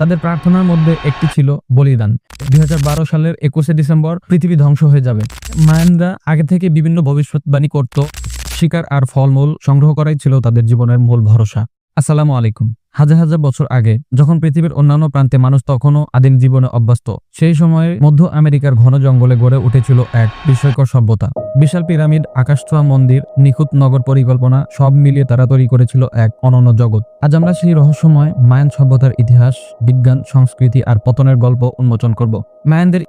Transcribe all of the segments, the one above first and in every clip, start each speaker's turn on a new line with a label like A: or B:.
A: তাদের প্রার্থনার মধ্যে একটি ছিল বলিদান। দুই হাজার বারো সালের একুশে ডিসেম্বর পৃথিবী ধ্বংস হয়ে যাবে। মায়ানরা আগে থেকে বিভিন্ন ভবিষ্যৎবাণী করত। শিকার আর ফলমূল সংগ্রহ করাই ছিল তাদের জীবনের মূল ভরসা। আসসালামু আলাইকুম। হাজার হাজার বছর আগে যখন পৃথিবীর অন্যান্য প্রান্তে মানুষ তখনও আদিম জীবনে অভ্যস্ত, সেই সময়ে মধ্য আমেরিকার ঘন জঙ্গলে গড়ে উঠেছিল এক বিস্ময়কর সভ্যতা। বিশাল পিরামিড, আকাশছোঁয়া মন্দির, নিখুঁত নগর পরিকল্পনা, সব মিলিয়ে তারা তৈরি করেছিল এক অনন্য জগৎ। আজ আমরা সেই রহস্যময় মায়ান সভ্যতার ইতিহাস, বিজ্ঞান, সংস্কৃতি আর পতনের গল্প উন্মোচন করব। মায়ানদের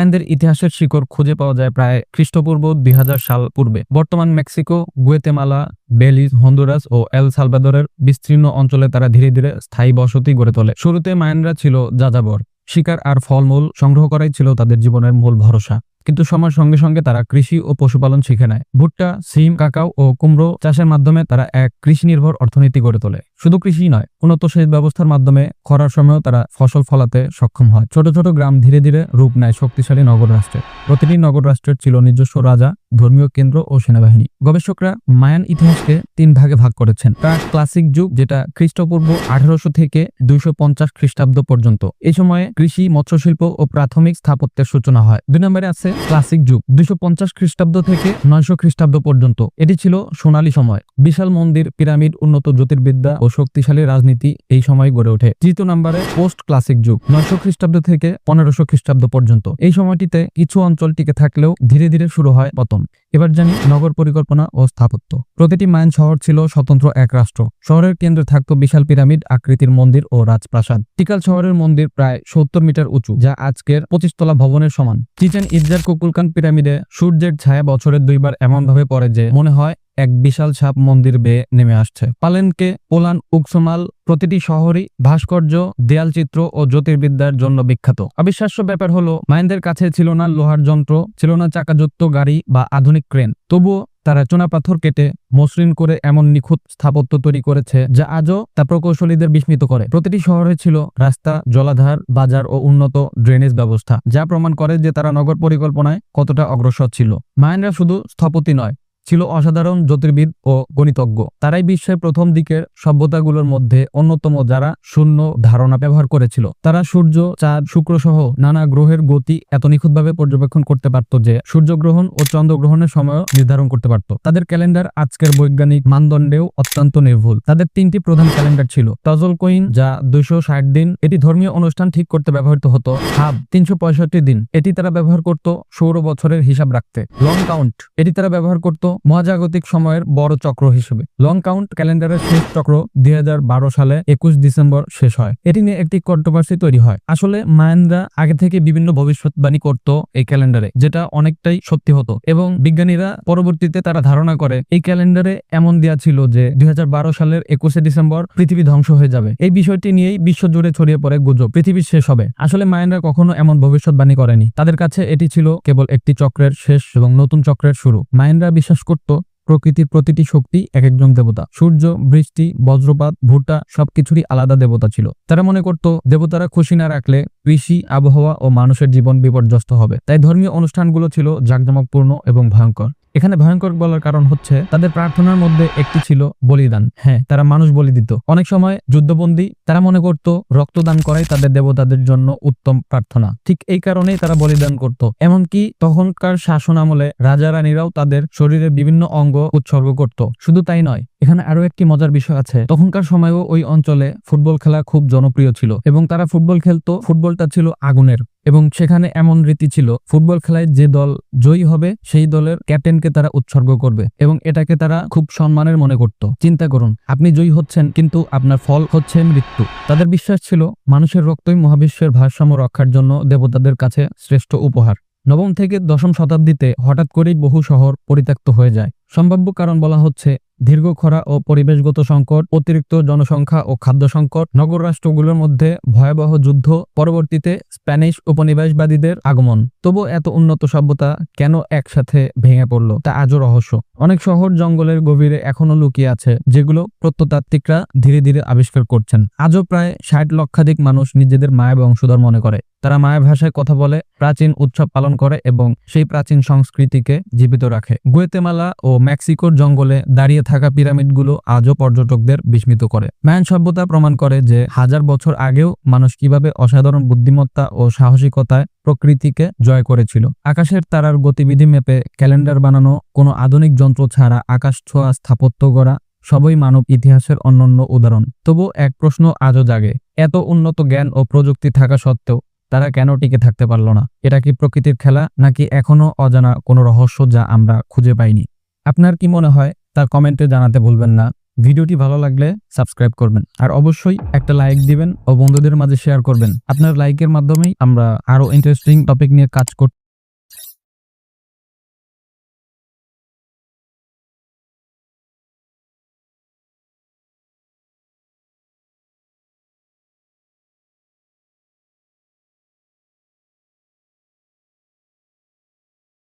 A: মায়ানদের ইতিহাসের শিকড় খুঁজে পাওয়া যায় প্রায় খ্রিস্টপূর্ব দুই হাজার সাল পূর্বে। বর্তমান মেক্সিকো, গুয়েতেমালা, বেলিজ, হন্ডুরাস ও এল সালভাদরের বিস্তীর্ণ অঞ্চলে তারা ধীরে ধীরে স্থায়ী বসতি গড়ে তোলে। শুরুতে মায়ানরা ছিল যাযাবর। শিকার আর ফলমূল সংগ্রহ করাই ছিল তাদের জীবনের মূল ভরসা। কিন্তু সময়ের সঙ্গে সঙ্গে তারা কৃষি ও পশুপালন শিখে নেয়। ভুট্টা, সিম, কাকাও ও কুমড়ো চাষের মাধ্যমে তারা এক কৃষি নির্ভর অর্থনীতি গড়ে তোলে। শুধু কৃষি নয়, উন্নত সেচ ব্যবস্থার মাধ্যমে খরার সময়ও তারা ফসল ফলাতে সক্ষম হয়। ছোট ছোট গ্রাম ধীরে ধীরে রূপ নেয় শক্তিশালী নগর রাষ্ট্রের। প্রতিটি নগর রাষ্ট্রের ছিল নিজস্ব রাজা, ধর্মীয় কেন্দ্র ও সেনাবাহিনী। গবেষকরা মায়ান ইতিহাসকে তিন ভাগে ভাগ করেছেন। প্রাক ক্লাসিক যুগ, যেটা খ্রিস্টপূর্ব আঠারোশো থেকে দুইশো পঞ্চাশ খ্রিস্টাব্দ পর্যন্ত। এই সময়ে কৃষি, মৎস্যশিল্প ও প্রাথমিক স্থাপত্যের সূচনা হয়। দুই নম্বরে আছে ক্লাসিক যুগ, দুইশো পঞ্চাশ খ্রিস্টাব্দ থেকে নয়শো খ্রিস্টাব্দ পর্যন্ত। এটি ছিল সোনালী সময়। বিশাল মন্দির, পিরামিড, উন্নত জ্যোতির্বিদ্যা ও শক্তিশালী রাজনীতি এই সময় গড়ে ওঠে। তৃতীয় নম্বরে পোস্ট ক্লাসিক যুগ, নয়শো খ্রিস্টাব্দ থেকে পনেরোশো খ্রিস্টাব্দ পর্যন্ত। এই সময়টিতে কিছু অঞ্চল টিকে থাকলেও ধীরে ধীরে শুরু হয় পতন। এবার জানি নগর পরিকল্পনা ও স্থাপত্য। প্রতিটি মাইন শহর ছিল স্বতন্ত্র এক রাষ্ট্র। শহরের কেন্দ্রে থাকতো বিশাল পিরামিড, আকৃতির মন্দির ও রাজপ্রাসাদ। টিকাল শহরের মন্দির প্রায় সত্তর মিটার উঁচু, যা আজকের পঁচিশ তলা ভবনের সমান। চিচেন ইজ্জার কুকুলকান পিরামিডে সূর্যের ছায়া বছরের দুইবার এমন ভাবে পড়ে যে মনে হয় এক বিশাল ছাপ মন্দির বেয়ে নেমে আসছে। পালেনকে পোলান, উকসমাল প্রতিটি শহরই ভাস্কর্য, দেয়ালচিত্র ও জ্যোতির্বিদ্যার জন্য বিখ্যাত। অবিশ্বাস্য ব্যাপার হলো মাইনদের কাছে ছিল না লোহার যন্ত্র, ছিল না চাকাযুক্ত গাড়ি বা আধুনিক ক্রেন। তবুও তারা চুনাপাথর কেটে মসৃণ করে এমন নিখুঁত স্থাপত্য তৈরি করেছে, যা আজও তা প্রকৌশলীদের বিস্মিত করে। প্রতিটি শহরে ছিল রাস্তা, জলাধার, বাজার ও উন্নত ড্রেনেজ ব্যবস্থা, যা প্রমাণ করে যে তারা নগর পরিকল্পনায় কতটা অগ্রসর ছিল। মায়ানরা শুধু স্থপতি নয় ছিল অসাধারণ জ্যোতির্বিদ ও গণিতজ্ঞ। তারাই বিশ্বের প্রথম দিকের সভ্যতাগুলোর মধ্যে অন্যতম যারা শূন্য ধারণা ব্যবহার করেছিল। তারা সূর্য, চাঁদ, শুক্র সহ নানা গ্রহের গতি এত নিখুঁতভাবে পর্যবেক্ষণ করতে পারত যে সূর্যগ্রহণ ও চন্দ্রগ্রহণের সময়ও নির্ধারণ করতে পারত। তাদের ক্যালেন্ডার আজকের বৈজ্ঞানিক মানদণ্ডেও অত্যন্ত নির্ভুল। তাদের তিনটি প্রধান ক্যালেন্ডার ছিল। টজল কোইন, যা দুইশো ষাট দিন, এটি ধর্মীয় অনুষ্ঠান ঠিক করতে ব্যবহৃত হতো। হাব, তিনশো পঁয়ষট্টি দিন, এটি তারা ব্যবহার করত সৌর বছরের হিসাব রাখতে। লং কাউন্ট, এটি তারা ব্যবহার করত মহাজাগতিক সময়ের বড় চক্র হিসেবে। লং কাউন্ট ক্যালেন্ডারের শেষ চক্র দুই হাজার বারো সালে একুশ ডিসেম্বর শেষ হয়। এটি নিয়ে একটি কন্ট্রোভার্সি তৈরি হয়। আসলে মায়ানরা আগে থেকে বিভিন্ন ভবিষ্যৎবাণী করত এই ক্যালেন্ডারে, যেটা অনেকটাই সত্যি হতো। এবং বিজ্ঞানীরা পরবর্তীতে তারা ধারণা করে, এই ক্যালেন্ডারে এমন দেওয়া ছিল যে দুই হাজার বারো সালের একুশে ডিসেম্বর পৃথিবী ধ্বংস হয়ে যাবে। এই বিষয়টি নিয়েই বিশ্বজুড়ে ছড়িয়ে পড়ে গুজব। পৃথিবী শেষ হবে। আসলে মায়ানরা কখনো এমন ভবিষ্যৎবাণী করেনি। তাদের কাছে এটি ছিল কেবল একটি চক্রের শেষ এবং নতুন চক্রের শুরু। মায়ানরা বিশ্বাস করত, প্রকৃতির প্রতিটি শক্তি এক একজন দেবতা। সূর্য, বৃষ্টি, বজ্রপাত, ভুট্টা সবকিছুরই আলাদা দেবতা ছিল। তারা মনে করত, দেবতারা খুশি না রাখলে কৃষি, আবহাওয়া ও মানুষের জীবন বিপর্যস্ত হবে। তাই ধর্মীয় অনুষ্ঠানগুলো ছিল জাঁকজমকপূর্ণ এবং ভয়ঙ্কর। এখানে ভয়ঙ্কর বলার কারণ হচ্ছে, তাদের প্রার্থনার মধ্যে একটি ছিল বলিদান। হ্যাঁ তারা মানুষ বলি দিত। অনেক সময় যুদ্ধবন্দী, তারা মনে করত, রক্তদান করাই তাদের দেবতাদের জন্য উত্তম প্রার্থনা। ঠিক এই কারণেই তারা বলিদান করত। এমনকি তখনকার শাসন আমলে রাজা রানীরাও তাদের শরীরের বিভিন্ন অঙ্গ উৎসর্গ করত। শুধু তাই নয়, এখানে আরও একটি মজার বিষয় আছে। তখনকার সময়ও ওই অঞ্চলে ফুটবল খেলা খুব জনপ্রিয় ছিল এবং তারা ফুটবল খেলতো, ফুটবলটা ছিল আগুনের এবং সেখানে এমন রীতি ছিল, ফুটবল খেলায় যে দল জয়ী হবে, সেই দলের ক্যাপ্টেনকে তারা উৎসর্গ করবে এবং এটাকে তারা খুব সম্মানের মনে করত। চিন্তা করুন, আপনি জয়ী হচ্ছেন কিন্তু আপনার ফল হচ্ছে মৃত্যু। তাদের বিশ্বাস ছিল, মানুষের রক্তই মহাবিশ্বের ভারসাম্য রক্ষার জন্য দেবতাদের কাছে শ্রেষ্ঠ উপহার। নবম থেকে দশম শতাব্দীতে হঠাৎ করেই বহু শহর পরিত্যক্ত হয়ে যায়। সম্ভাব্য কারণ বলা হচ্ছে দীর্ঘ খরা ও পরিবেশগত সংকট, অতিরিক্ত জনসংখ্যা ও খাদ্য সংকট, নগর রাষ্ট্রগুলোর মধ্যে ভয়াবহ যুদ্ধ, পরবর্তীতে স্প্যানিশ উপনিবেশবাদীদের আগমন। তবু এত উন্নত সভ্যতা কেন একসাথে ভেঙে পড়ল? তা আজও রহস্য। অনেক শহর জঙ্গলের গভীরে এখনও লুকিয়ে আছে, যেগুলো প্রত্নতাত্ত্বিকরা ধীরে ধীরে আবিষ্কার করছেন। আজও প্রায় ষাট লক্ষাধিক মানুষ নিজেদের মায়া বংশধর মনে করে। তারা মায়া ভাষায় কথা বলে, প্রাচীন উৎসব পালন করে এবং সেই প্রাচীন সংস্কৃতিকে জীবিত রাখে। গুয়েতেমালা ও মেক্সিকোর জঙ্গলে দাঁড়িয়ে থাকা পিরামিডগুলো আজও পর্যটকদের বিস্মিত করে। মায়ান সভ্যতা প্রমাণ করে যে হাজার বছর আগেও মানুষ কীভাবে অসাধারণ বুদ্ধিমত্তা ও সাহসিকতায় প্রকৃতিকে জয় করেছিল। আকাশের তারার গতিবিধি মেপে ক্যালেন্ডার বানানো, কোনো আধুনিক যন্ত্র ছাড়া আকাশ ছোঁয়া স্থাপত্য গড়া, সবই মানব ইতিহাসের অনন্য উদাহরণ। তবু এক প্রশ্ন আজও জাগে, এত উন্নত জ্ঞান ও প্রযুক্তি থাকা সত্ত্বেও তারা কেন টিকে থাকতে পারল না? এটা কি প্রকৃতির খেলা, নাকি এখনও অজানা কোনো রহস্য যা আমরা খুঁজে পাইনি? আপনার কি মনে হয়? তা কমেন্টে জানাতে ভুলবেন না। ভিডিওটি ভালো লাগলে সাবস্ক্রাইব করবেন। আর অবশ্যই একটা লাইক দিবেন ও বন্ধুদের মাঝে শেয়ার করবেন। আপনার লাইকের মাধ্যমেই আমরা আরও ইন্টারেস্টিং টপিক নিয়ে কাজ করতে